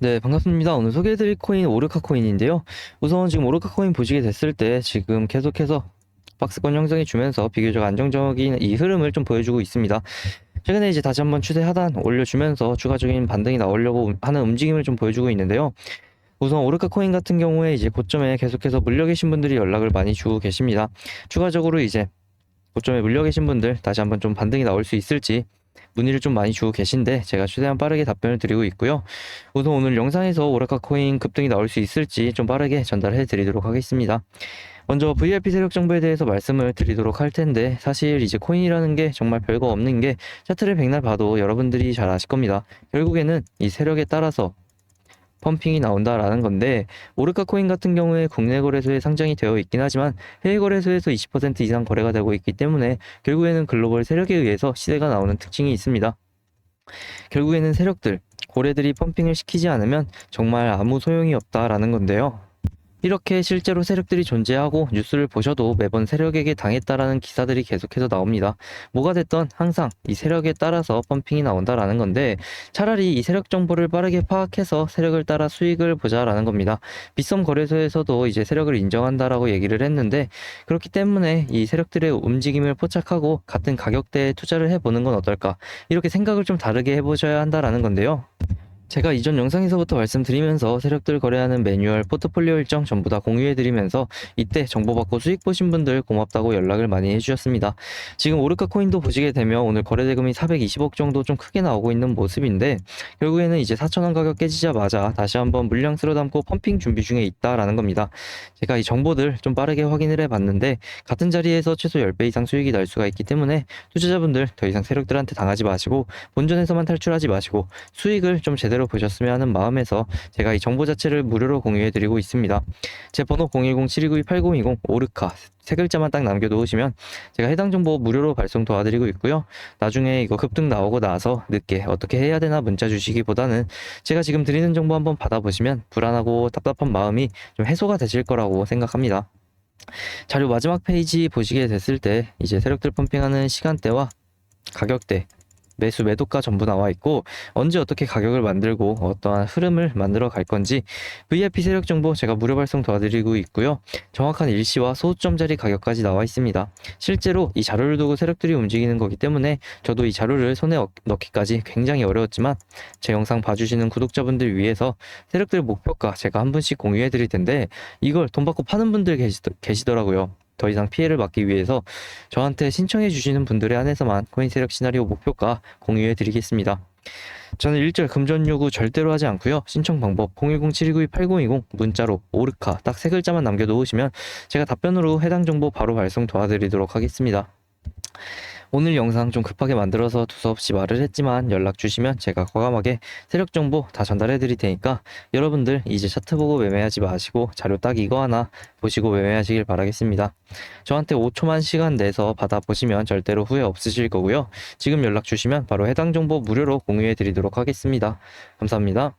네, 반갑습니다. 오늘 소개해드릴 코인 오르카 코인인데요. 우선 지금 오르카 코인 보시게 됐을 때 지금 계속해서 박스권 형성해 주면서 비교적 안정적인 이 흐름을 좀 보여주고 있습니다. 최근에 이제 다시 한번 추세 하단 올려주면서 추가적인 반등이 나오려고 하는 움직임을 좀 보여주고 있는데요. 우선 오르카 코인 같은 경우에 이제 고점에 계속해서 물려 계신 분들이 연락을 많이 주고 계십니다. 추가적으로 이제 고점에 물려 계신 분들 다시 한번 좀 반등이 나올 수 있을지 문의를 좀 많이 주고 계신데 제가 최대한 빠르게 답변을 드리고 있고요. 우선 오늘 영상에서 오르카 코인 급등이 나올 수 있을지 좀 빠르게 전달해 드리도록 하겠습니다. 먼저 VIP 세력 정보에 대해서 말씀을 드리도록 할 텐데 사실 이제 코인이라는 게 정말 별거 없는 게 차트를 백날 봐도 여러분들이 잘 아실 겁니다. 결국에는 이 세력에 따라서 펌핑이 나온다라는 건데 오르카 코인 같은 경우에 국내 거래소에 상장이 되어 있긴 하지만 해외 거래소에서 20% 이상 거래가 되고 있기 때문에 결국에는 글로벌 세력에 의해서 시세가 나오는 특징이 있습니다. 결국에는 세력들, 고래들이 펌핑을 시키지 않으면 정말 아무 소용이 없다라는 건데요. 이렇게 실제로 세력들이 존재하고 뉴스를 보셔도 매번 세력에게 당했다라는 기사들이 계속해서 나옵니다. 뭐가 됐던 항상 이 세력에 따라서 펌핑이 나온다라는 건데 차라리 이 세력 정보를 빠르게 파악해서 세력을 따라 수익을 보자라는 겁니다. 빗썸 거래소에서도 이제 세력을 인정한다라고 얘기를 했는데 그렇기 때문에 이 세력들의 움직임을 포착하고 같은 가격대에 투자를 해보는 건 어떨까 이렇게 생각을 좀 다르게 해보셔야 한다라는 건데요. 제가 이전 영상에서부터 말씀드리면서 세력들 거래하는 매뉴얼, 포트폴리오 일정 전부 다 공유해드리면서 이때 정보 받고 수익 보신 분들 고맙다고 연락을 많이 해주셨습니다. 지금 오르카 코인도 보시게 되면 오늘 거래 대금이 420억 정도 좀 크게 나오고 있는 모습인데 결국에는 이제 4천원 가격 깨지자마자 다시 한번 물량 쓸어 담고 펌핑 준비 중에 있다라는 겁니다. 제가 이 정보들 좀 빠르게 확인을 해봤는데 같은 자리에서 최소 10배 이상 수익이 날 수가 있기 때문에 투자자분들 더 이상 세력들한테 당하지 마시고 본전에서만 탈출하지 마시고 수익을 좀 제대로 보셨으면 하는 마음에서 제가 이 정보 자체를 무료로 공유해드리고 있습니다. 제 번호 010-7292-8020 오르카 세 글자만 딱 남겨놓으시면 제가 해당 정보 무료로 발송 도와드리고 있고요. 나중에 이거 급등 나오고 나서 늦게 어떻게 해야 되나 문자 주시기보다는 제가 지금 드리는 정보 한번 받아보시면 불안하고 답답한 마음이 좀 해소가 되실 거라고 생각합니다. 자료 마지막 페이지 보시게 됐을 때 이제 세력들 펌핑하는 시간대와 가격대 매수 매도가 전부 나와 있고 언제 어떻게 가격을 만들고 어떠한 흐름을 만들어 갈 건지 VIP 세력 정보 제가 무료 발송 도와드리고 있고요. 정확한 일시와 소수점 자리 가격까지 나와 있습니다. 실제로 이 자료를 두고 세력들이 움직이는 거기 때문에 저도 이 자료를 손에 얻- 넣기까지 굉장히 어려웠지만 제 영상 봐주시는 구독자분들 위해서 세력들 목표가 제가 한 분씩 공유해 드릴 텐데 이걸 돈 받고 파는 분들 계시, 계시더라고요. 더 이상 피해를 막기 위해서 저한테 신청해 주시는 분들에 한해서만 코인 세력 시나리오 목표가 공유해 드리겠습니다. 저는 일절 금전 요구 절대로 하지 않고요. 신청 방법 010-7292-8020 문자로 오르카 딱 세 글자만 남겨 놓으시면 제가 답변으로 해당 정보 바로 발송 도와드리도록 하겠습니다. 오늘 영상 좀 급하게 만들어서 두서없이 말을 했지만 연락 주시면 제가 과감하게 세력 정보 다 전달해 드릴 테니까 여러분들 이제 차트 보고 매매하지 마시고 자료 딱 이거 하나 보시고 매매하시길 바라겠습니다. 저한테 5초만 시간 내서 받아보시면 절대로 후회 없으실 거고요. 지금 연락 주시면 바로 해당 정보 무료로 공유해 드리도록 하겠습니다. 감사합니다.